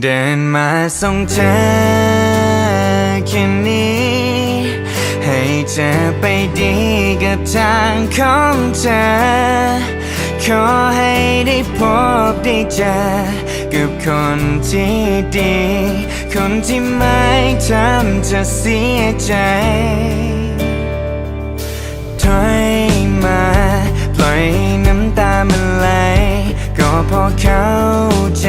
เดินมาส่งเธอแค่นี้ ให้เธอไปดีกับทางของเธอ ขอให้ได้พบได้เจอกับคนที่ดี คนที่ไม่ทำเธอเสียใจถอยมาปล่อยให้น้ำตามันไหลก็พอเข้าใจ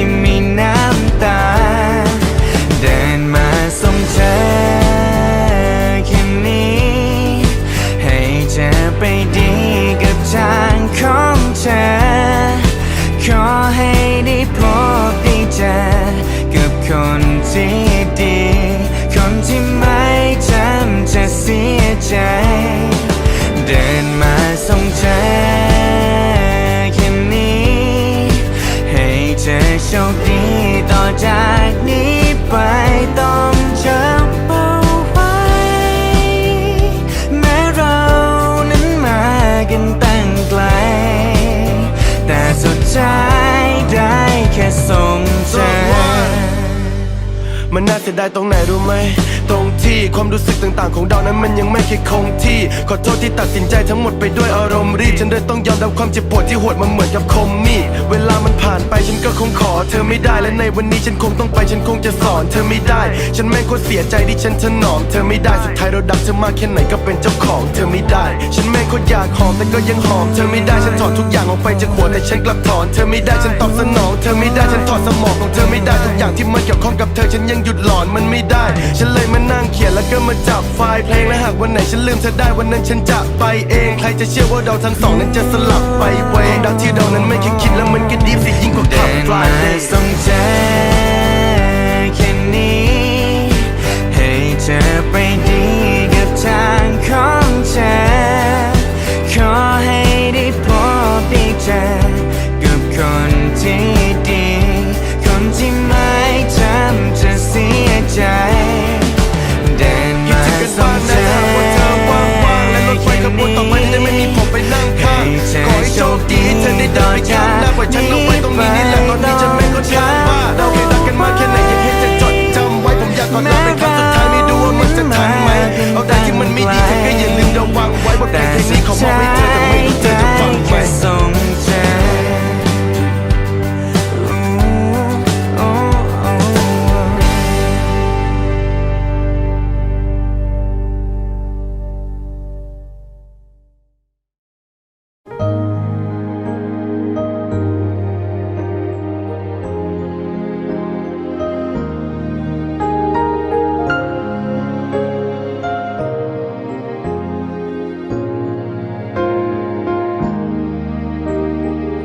ทั้ง มันน่าเสียดายตรงไหนรู้ไหมตรง ที่ ความรู้สึกต่างๆ ของเรานั้นมันยังไม่เคยคงที่ ขอโทษที่ตัดสินใจทั้งหมดไปด้วยอารมณ์รีบฉันเลยต้องยอมรับความเจ็บปวดที่โหดมันเหมือนกับคมมีดเวลามันผ่านไปฉันก็คงขอ เธอไม่ได้และในวันนี้ฉันคงต้องไปฉันคงจะสอน เธอไม่ได้ ฉันแม่งโคตรเสียใจที่ฉันถนอมเธอไม่ได้สุดท้ายเราดักเธอมากแค่ไหนก็เป็นเจ้าของ เธอไม่ได้ ฉันแม่งโคตรอยากหอมแต่ก็ยังหอมเธอไม่ได้ฉันถอดทุกอย่างออกไปจากหัวแต่ฉันกลับถอนเธอไม่ได้ฉันตอบสนอง เธอไม่ได้ฉันถอดสมองของเธอไม่ได้ทุกอย่างที่มันเกี่ยวข้องกับเธอฉันยังหยุดหลอนมันไม่ได้ ฉันเลยมานั่งเขียนแล้วก็มาจับไฟล์เพลงและหากวันไหนฉันลืมเธอได้วันนั้นฉันจะไปเอง ใครจะเชื่อว่าเราทั้งสองนั้นจะสลับไปเวงดังที่เรานั้นไม่เคยคิดแล้วมันก็ดีสิยิ่งกว่าขับเดินฟลายเดย์ส่งเธอแค่นี้ให้เธอไปดีกับทางเขา ได้เดินไปข้างหน้าปล่อยฉันเอาไว้ตรงนี้นี่แหละตอนนี้ฉันไม่ก็ช้าว่าเราเคยรักกันมาแค่ไหนยังให้เธอจดจำไว้ผมอยากกอดเธอเป็นครั้งสุดท้ายไม่รู้ว่ามันจะทันไหมเอาแต่ที่มันไม่ดีเธอก็อย่าลืมระวังไว้บทเพลแต่งเพลงสุนี้ดขอมอบท้า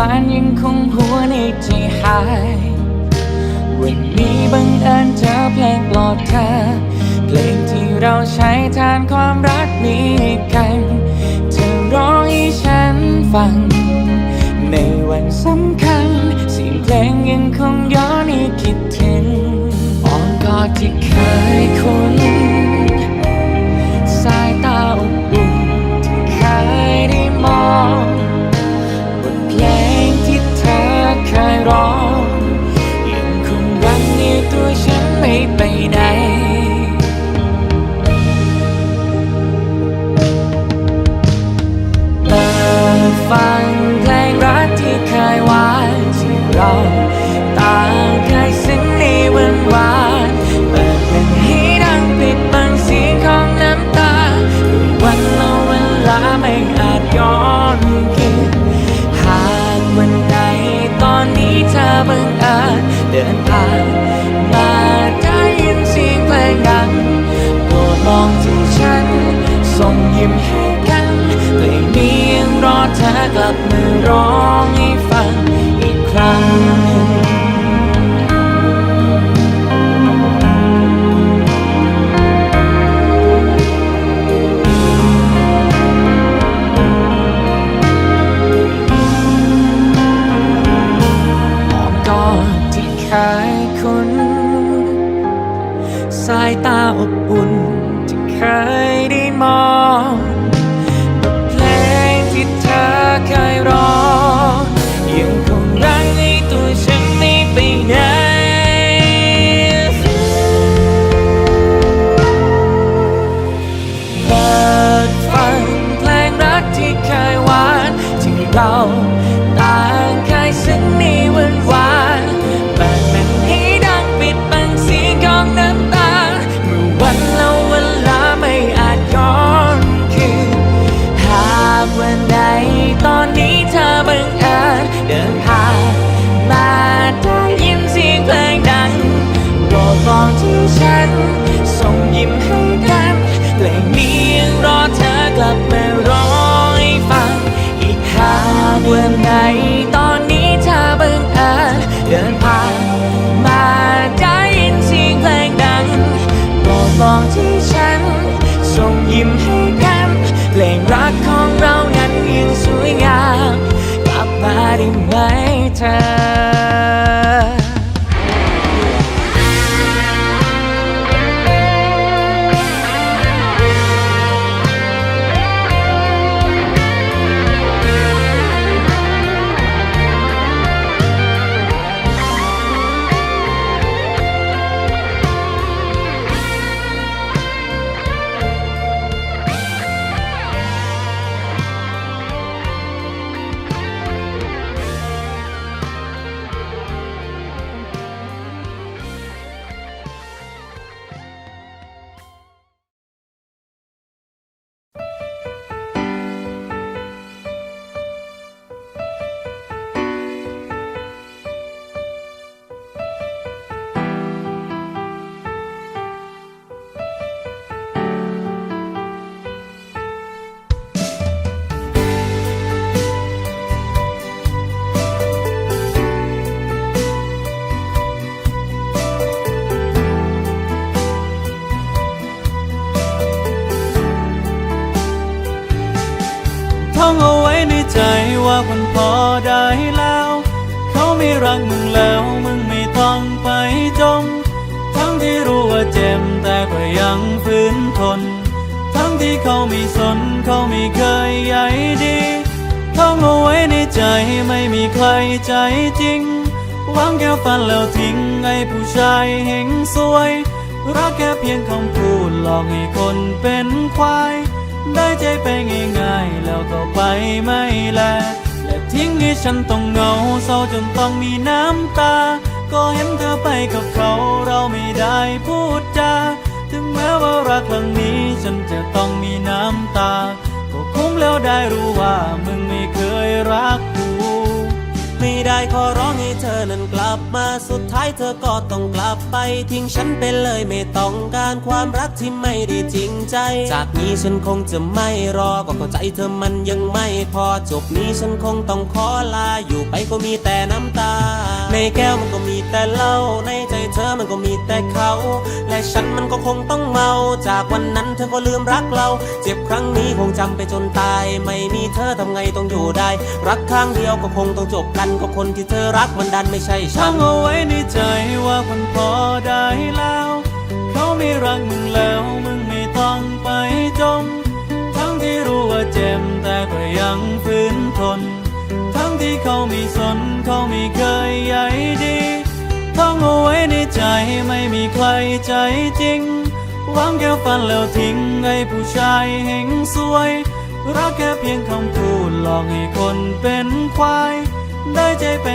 วันวานยังคงหัวในใจหาย วันนี้บังเอิญเจอเพลงปลอบเธอเพลงที่เราใช้ทานความรักนี้กันเธอร้องให้ฉันฟัง ในวันสำคัญเสียงเพลงยังคงย้อนให้คิดถึงอ้อมกอดที่เคยคุ้น bay đây ta phải มองที่ฉัน ส่งยิ้มให้กันเพลงนี้ยังรอเธอกลับมาร้องให้ฟัง อีกหากวันไหนตอนนี้เธอบังเอิญเดินผ่านมาได้ยินเสียงเพลงดังโปรดมองที่ฉัน ส่งยิ้มให้กันเพลงรักของเรานั้นยังสวยงามกลับมาได้ไหมเธอ ท่องเอาไว้ในใจว่าคนพอได้แล้ว เขาไม่รักมึงแล้วมึงไม่ต้องไปจมทั้งที่รู้ว่าเจ็บแต่ก็ยังฝืนทน ทั้งที่เขาไม่สนเขาไม่เคยใยดีท่องเอาไว้ในใจไม่มีใครใจจริงหวังแค่ฟันแล้วทิ้งไอ้ผู้ชายเฮงสวย รักแค่เพียงคำพูดหลอกให้คนเป็นควาย ได้ใจไปง่าย ก็ไปไม่แล และทิ้งให้ฉันต้องเหงาเศร้าจนต้องมีน้ำตา ก็เห็นเธอไปกับเขาเราไม่ได้พูดจา ถึงแม้ว่ารักครั้งนี้ฉันจะต้องมีน้ำตา ก็คุ้มแล้วได้รู้ว่ามึงไม่เคยรัก ไม่ได้ขอร้องให้เธอนั้นกลับมาสุดท้ายเธอก็ต้องกลับไป ทิ้งฉันไปเลยไม่ต้องการความรักที่ไม่ได้จริงใจ จากนี้ฉันคงจะไม่รอก็เข้าใจเธอมันยังไม่พอจบนี้ฉันคงต้องขอลาอยู่ไปก็มีแต่น้ำตา ในแก้วมันก็มีแต่เหล้าในใจเธอมันก็มีแต่เขา และฉันมันก็คงต้องเมา จากวันนั้นเธอก็ลืมรักเรา เจ็บครั้งนี้คงจำไปจนตาย ไม่มีเธอทำไงต้องอยู่ได้ รักครั้งเดียวก็คงต้องจบกันก็คนที่เธอรักมันดันไม่ใช่ฉัตั้นงเอาไว้ในใจว่าคนพอได้แล้ว เขาไม่รักมึงแล้วมึงไม่ต้องไปจม ทั้งที่รู้ว่าเจ็บแต่ก็ยังฝืนทน ทั้งที่เขาไม่สนเขาไม่เคยใยดีท่องเอาไว้ในใจไม่มีใครใจจริงหวังแค่ฟันแล้วทิ้งไอ้ผู้ชายเฮงสวย รักแค่เพียงคำพูดหลอกอกให้คนเป็นควาย ได้ใจไป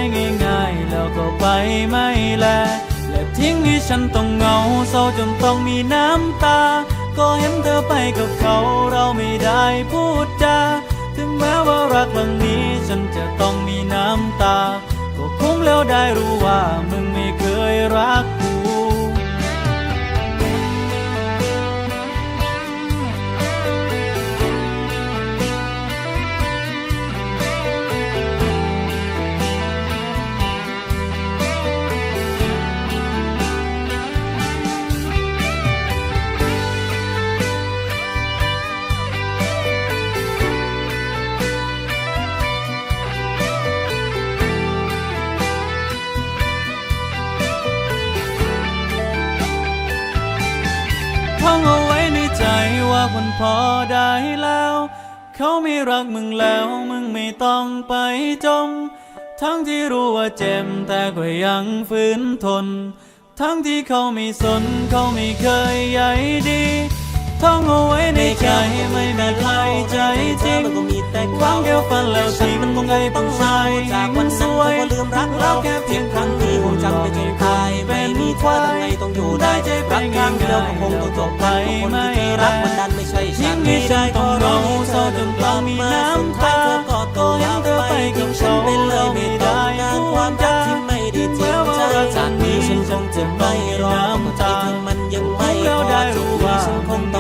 ง่ายๆ แล้วก็ไปไม่แล และทิ้งให้ฉันต้องเหงาเศร้าจนต้องมีน้ำตา ก็เห็นเธอไปกับเขาเราไม่ได้พูดจา ถึงแม้ว่ารักครั้งนี้ฉันจะต้องมีน้ำตา ก็คุ้มแล้วได้รู้ว่า ท่องเอาไว้ในใจว่าคนพอได้แล้ว เขาไม่รักมึงแล้ว มึงไม่ต้องไปจม ทั้งที่รู้ว่าเจ็บแต่ก็ยังฝืนทน ทั้งที่เขาไม่สนเขาไม่เคยใยดี ท่องเอาไว้ในใจไม่มีใครใจจริงมันก็มีแต่หวังเดียวฝันแล้วฉันมันคงไงต้องงเศร้าชายจากวันสวยลืมรักเราแค่เพียงครั้งที่ที่คงจำไปจนตายไม่มีเธอทำไงต้องอยู่ได้ใจไปรักครั้งเดียวคงต้องจบไปคนที่เธอรักมันดันไม่ใช่ฉันไม่ได้ขอร้องให้เธอจนกลับมาสุดท้าก็ต้องลาไปทิ้งฉันไปเลยไม่ต้ความรักที่ไม่ด้จริงใจจากนี้ฉันคงจะไม่รอเพราะใจเธอมันยังไม่พอจุดนี้ฉันคง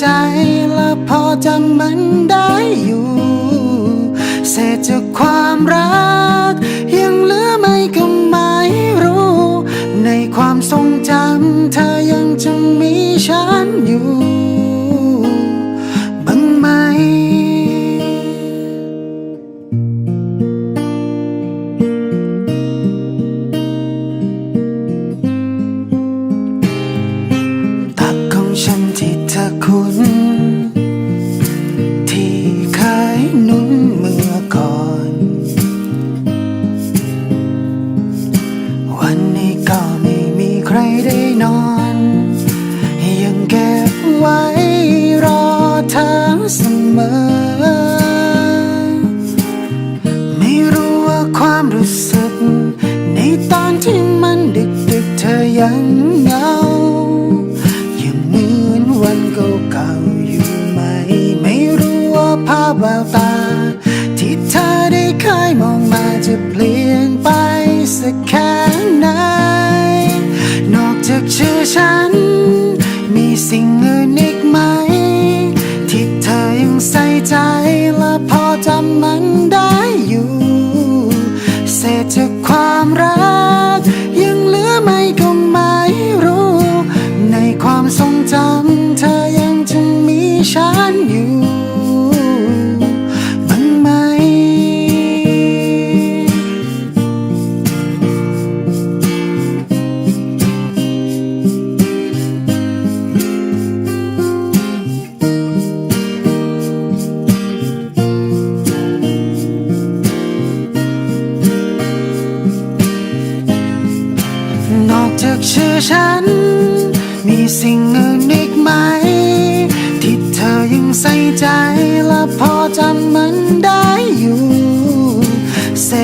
ใจและพอจำมันได้อยู่ เศษจากความรัก ยังเหลือไหมก็ไม่รู้ ในความทรงจำเธอยังจะมีฉันอยู่ ฉันที่เธอคุ้น แววตา ที่เธอได้เคยมองมาจะเปลี่ยนไปสักแค่ไหน นอกจากชื่อฉัน มีสิ่งอื่นอีกไหม ที่เธอยังใส่ใจและพอจำมันได้อยู่ เศษจากความรัก ยังเหลือไหมก็ไม่รู้ ในความทรงจำชื่